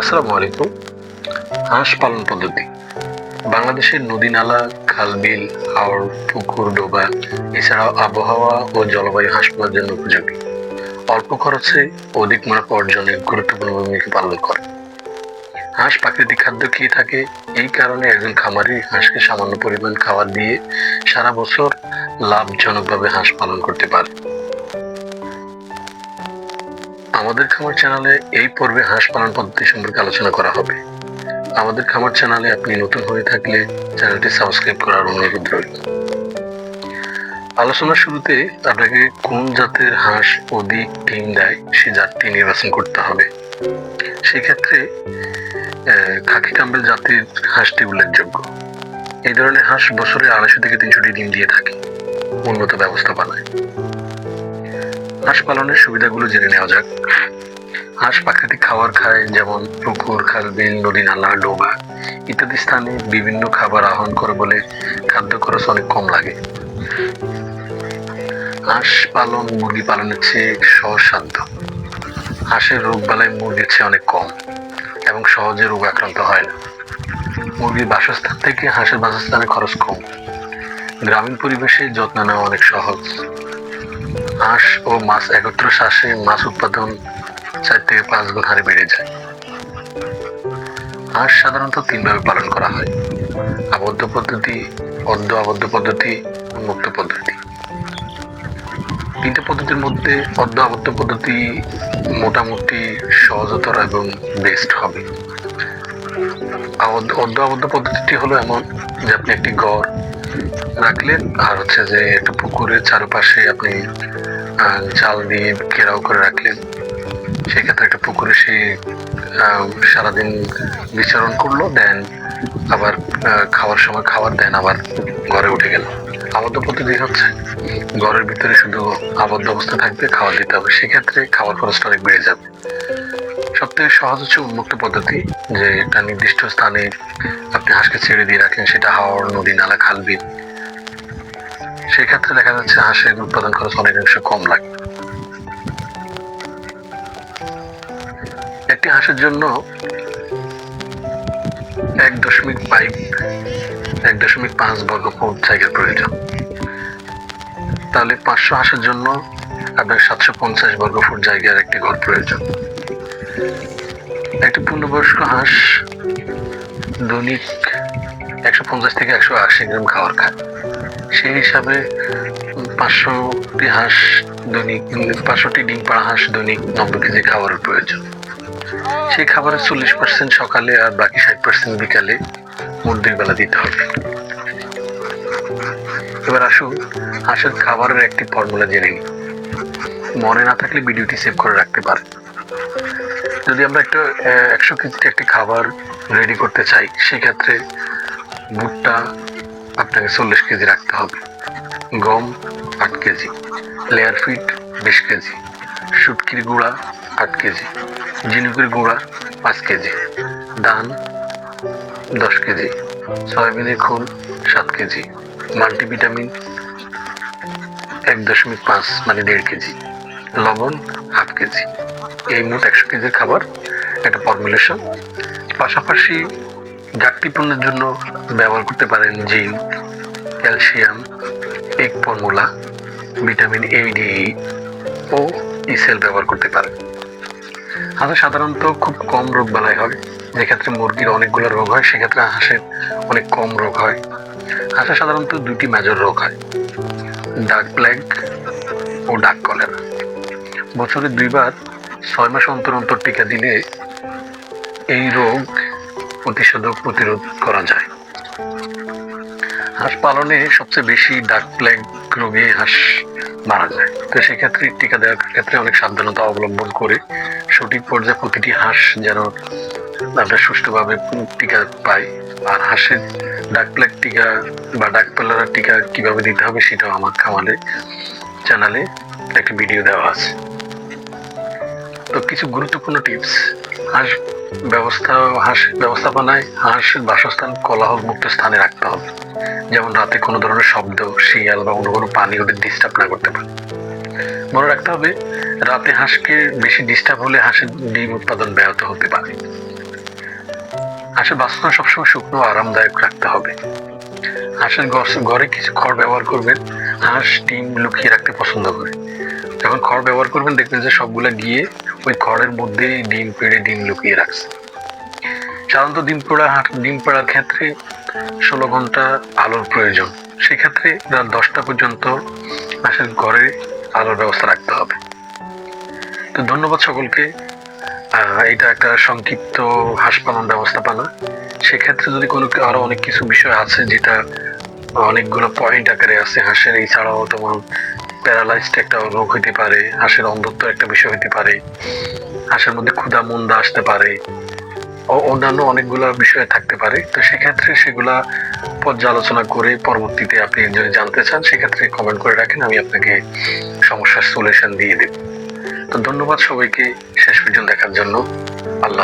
আসসালামু আলাইকুম। হাঁস পালন পদ্ধতি। বাংলাদেশের নদী নালা, খাল বিল, হাওর, পুকুর, ডোবা, এছাড়াও আবহাওয়া ও জলবায়ু হাঁস পালার জন্য উপযোগী। অল্প খরচে অধিক মুনাফা অর্জনে গুরুত্বপূর্ণ ভূমিকা পালন করে। হাঁস প্রাকৃতিক খাদ্য খেয়ে থাকে, এই কারণে একজন খামারি হাঁসকে সামান্য পরিমাণ খাবার দিয়ে সারা বছর লাভজনকভাবে হাঁস পালন করতে পারে। আমাদের খামার চ্যানেলে এই পর্বে হাঁস পালন পদ্ধতি সম্পর্কে আলোচনা করা হবে। আমাদের খামার চ্যানেলে আপনি নতুন হয়ে থাকলে চ্যানেলটি সাবস্ক্রাইব করার অনুরোধ রইল। আলোচনার শুরুতে আপনাকে কোন জাতের হাঁস অধিক ডিম দেয়, সে জাতটি নির্বাচন করতে হবে। সেক্ষেত্রে খাকি কাম্বেল জাতির হাঁসটি উল্লেখযোগ্য। এই ধরনের হাঁস বছরে আড়াইশো থেকে তিনশোটি ডিম দিয়ে থাকে। উন্নত ব্যবস্থাপনায় হাঁস পালনের সুবিধাগুলো জেনে নেওয়া যাক। হাঁস প্রাকৃতিক খাবার খায়, যেমন পুকুর খাল বিল নদী নালা, ডোবা ইত্যাদি স্থানে বিভিন্ন খাবার আহরণ করে বলে খাদ্য খরচ অনেক কম লাগে। হাঁস পালন, মুরগি পালনের চেয়ে সহজসাধ্য। হাঁসের রোগ বালাই মুরগির চেয়ে অনেক কম এবং সহজে রোগ আক্রান্ত হয় না। মুরগির বাসস্থান থেকে হাঁসের বাসস্থানে খরচ কম। গ্রামীণ পরিবেশে যত্ন নেওয়া অনেক সহজ। হাঁস ও মাছ একত্র শ্বাসে মাছ উৎপাদন চার থেকে পাঁচ গুণ হারে বেড়ে যায়। হাঁস সাধারণত তিনভাবে পালন করা হয়। আবদ্ধ পদ্ধতি, অর্ধ আবদ্ধ পদ্ধতি মুক্ত পদ্ধতি। তিনটে পদ্ধতির মধ্যে অর্ধ আবদ্ধ পদ্ধতি মোটামুটি সহজতর এবং বেস্ট হবে। অর্ধ আবদ্ধ পদ্ধতিটি হলো এমন যে আপনি একটি গড় রাখলেন, আর হচ্ছে যে একটা পুকুরের চারপাশে আপনি জাল দিয়ে ঘেরাও করে রাখলেন। সেক্ষেত্রে একটা পুকুরে সে সারাদিন বিচরণ করল, দেন আবার খাওয়ার সময় খাবার দেন, আবার ঘরে উঠে গেল। আবদ্ধ পদ্ধতি হচ্ছে। ঘরের ভিতরে শুধু আবদ্ধ অবস্থা থাকবে খাবার দিতে হবে। সেক্ষেত্রে খাবার খরচটা অনেক বেড়ে যাবে। সব থেকে সহজ হচ্ছে উন্মুক্ত পদ্ধতি, যে একটা নির্দিষ্ট স্থানে আপনি হাঁসকে ছেড়ে দিয়ে রাখেন, সেটা হাওড় নদী, নালা, খাল, বিল। সেক্ষেত্রে দেখা যাচ্ছে হাঁসের উৎপাদন খরচ অনেকাংশ কম লাগে। হাঁসের জন্য এক দশমিক ফাইভ এক দশমিক পাঁচ বর্গ ফুট জায়গার প্রয়োজন। তাহলে পাঁচশো হাঁসের জন্য আপনার সাতশো পঞ্চাশ বর্গ ফুট জায়গার একটি ঘর প্রয়োজন। একটি পূর্ণবয়স্ক হাঁস দৈনিক একশো পঞ্চাশ থেকে একশো আশি গ্রাম খাবার খায়। সেই হিসাবে পাঁচশোটি হাঁস দৈনিক, পাঁচশোটি ডিম পাড়া হাঁস দৈনিক নব্বই কেজি খাবারের প্রয়োজন। সেই খাবারের চল্লিশ পার্সেন্ট সকালে আর বাকি ষাট পার্সেন্ট বিকালে মুরগির বেলা দিতে হবে। এবার আসুন হাঁসের খাবারের একটি ফর্মুলা জেনে নিই। মনে না থাকলে ভিডিওটি সেভ করে রাখতে পারেন। যদি আমরা একটা একশো কেজির একটি খাবার রেডি করতে চাই সেক্ষেত্রে ভুট্টা আপনাকে চল্লিশ কেজি রাখতে হবে। গম আট কেজি। লেয়ার ফিট বিশ কেজি। শুটকির গুঁড়া আট কেজি ঝিনুকের গুঁড়া পাঁচ কেজি, ধান দশ কেজি, সয়াবিনের খোল সাত কেজি, মাল্টিভিটামিন এক দশমিক পাঁচ মানে দেড় কেজি, লবণ হাফ কেজি। এই মোট একশো কেজির খাবার, একটা ফর্মুলেশন পাশাপাশি ঘাটতিপূর্ণের জন্য ব্যবহার করতে পারেন জিঙ্ক, ক্যালসিয়াম, এক ফর্মুলা, ভিটামিন এ ডি ও ইসেল ব্যবহার করতে পারেন। হাঁসে সাধারণত খুব কম রোগ বালাই হয়। যেক্ষেত্রে মুরগির অনেকগুলো রোগ হয়, সেক্ষেত্রে হাঁসের অনেক কম রোগ হয়। হাঁসে সাধারণত দুটি মেজর রোগ হয়। ডাক প্লেগ ও ডাক কলেরা বছরে দুইবার ছয় মাস অন্তর অন্তর টিকা দিলে এই রোগ প্রতিষেধক প্রতিরোধ করা যায়। হাঁস পালনে সবচেয়ে বেশি ডাক প্লেগ রোগে হাঁস মারা যায় তো সেক্ষেত্রে টিকা দেওয়ার ক্ষেত্রে অনেক সাবধানতা অবলম্বন করে সঠিক পর্যায়ে প্রতিটি হাঁস যেন আমরা সুষ্ঠুভাবে টিকা পাই। আর হাঁসের ডাক প্লেগ টিকা বা ডাক পেলার টিকা কীভাবে দিতে হবে সেটাও আমার খামালে চ্যানেলে একটা ভিডিও দেওয়া আছে। তো কিছু গুরুত্বপূর্ণ টিপস হাঁস ব্যবস্থা, হাঁস ব্যবস্থাপনায় হাঁসের বাসস্থান, কোলাহল মুক্ত স্থানে রাখতে হবে। যেমন রাতে কোনো ধরনের শব্দ, শিয়াল বা অন্য কোনো পানি ওদের ডিস্টার্ব না করতে পারে। মনে রাখতে হবে, রাতে হাঁসকে বেশি ডিস্টার্ব হলে হাঁসের ডিম উৎপাদন ব্যাহত হতে পারে। হাঁসের বাসস্থান সবসময় শুকনো আরামদায়ক রাখতে হবে। হাঁসের ঘরে কিছু খড় ব্যবহার করবেন। হাঁস ডিম লুকিয়ে রাখতে পছন্দ করে। যখন খড় ব্যবহার করবেন, দেখবেন যে সবগুলা গিয়ে ওই খড়ের মধ্যেই ডিম পেড়ে ডিম লুকিয়ে রাখছে। সাধারণত ডিম পোড়া ডিম পাড়ার ক্ষেত্রে ষোলো ঘণ্টা আলোর প্রয়োজন। সেক্ষেত্রে রাত দশটা পর্যন্ত হাঁসের ঘরে আলোর ব্যবস্থা রাখতে হবে। তো ধন্যবাদ সকলকে। এটা একটা সংক্ষিপ্ত হাঁস পালন ব্যবস্থাপনা। সেক্ষেত্রে যদি কোনো আরও অনেক কিছু বিষয় আছে যেটা অনেকগুলো পয়েন্ট আকারে আছে হাঁসের, এছাড়াও তোমার প্যারালাইজড একটা রোগ হইতে পারে, হাঁসের অন্ধত্ব একটা বিষয় হইতে পারে, হাঁসের মধ্যে ক্ষুধা, মন্দা আসতে পারে অন্যান্য অনেকগুলো বিষয় থাকতে পারে। তো সেক্ষেত্রে সেগুলা পর্যালোচনা করে পরবর্তীতে আপনি যদি জানতে চান, সেক্ষেত্রে কমেন্ট করে রাখেন, আমি আপনাকে সমস্যার সলিউশন দিয়ে দেব। তো ধন্যবাদ সবাইকে, শেষ পর্যন্ত দেখার জন্য। আল্লাহ